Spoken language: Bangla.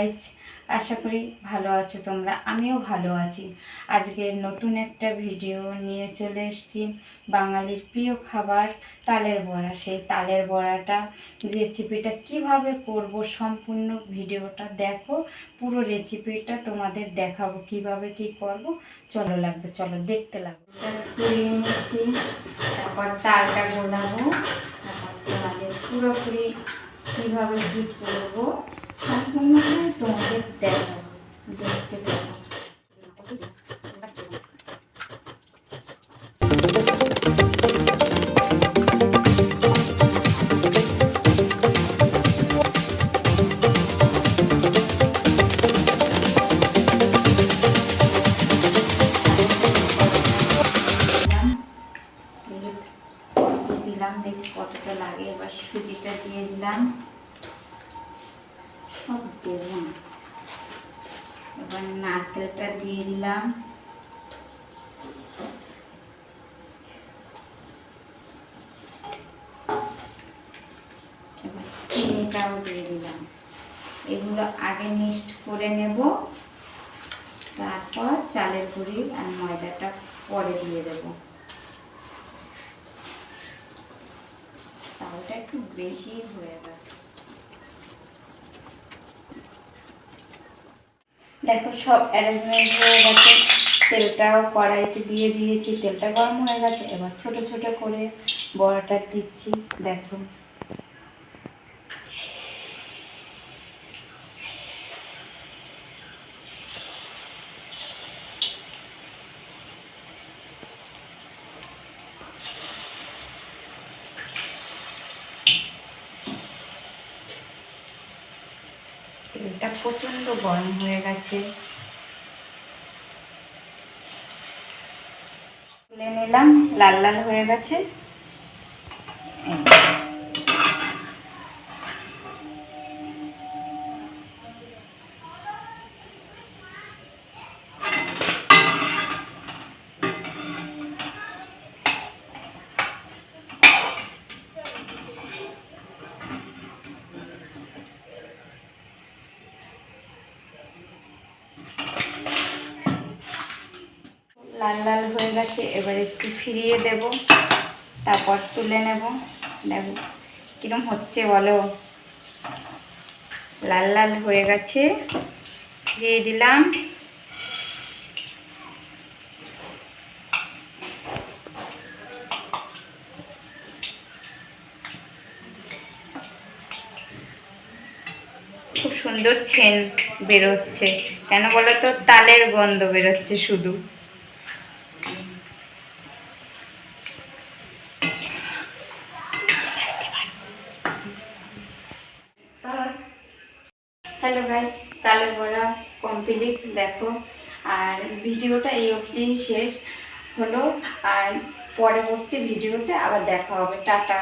গাইজ আশা করি ভালো আছো তোমরা, আমিও ভালো আছি। আজকে নতুন একটা ভিডিও নিয়ে চলে এসেছি বাঙালির প্রিয় খাবার তালের বড়া। সেই তালের বড়াটা রেসিপিটা কীভাবে করব সম্পূর্ণ ভিডিওটা দেখো, পুরো রেসিপিটা তোমাদের দেখাবো কীভাবে কি করব। চলো লাগবে, চলো দেখতে লাগবে। পুড়িয়ে নিচ্ছি, তারপর তালটা গোলাবো, তারপর পুরোপুরি কীভাবে কী করব। দেবো দিলাম দেখি কতটা লাগে। এবার সুজিটা দিয়ে দিলাম। এবার নারকেলটা দিয়ে দিলাম। চিনিটাও দিয়ে দিলাম। এগুলো আগে মিক্সড করে নেব। তারপর চালের গুঁড়ি আর ময়দাটা পরে দিয়ে দেব। তাহলে একটু বেশি হয়ে গেছে। দেখো সব অ্যারেঞ্জমেন্ট হয়ে গেছে। তেলটাও কড়াইতে দিয়ে দিয়েছি, তেলটা গরম হয়ে গেছে। এবার ছোট ছোট করে বড়াটা দিচ্ছি, দেখো। তেলটা প্রচণ্ড গরম হয়ে গেছে। তুলে নিলাম লাল লাল হয়ে গেছে। লাল লাল হয়ে গেছে, এবার একটু ফিরিয়ে দেব, তারপর তুলে নেব। দেখো কিরম হচ্ছে বলো? লাল লাল হয়ে গেছে দিয়ে দিলাম। খুব সুন্দর ছেন বেরোচ্ছে। কেন বলো তো? তালের গন্ধ বেরোচ্ছে শুধু। হ্যালো গাইস তালের বড়া কমপ্লিট দেখো। আর ভিডিওটা এই অবধি শেষ হলো। আর পরবর্তী ভিডিওতে আবার দেখা হবে। টাটা।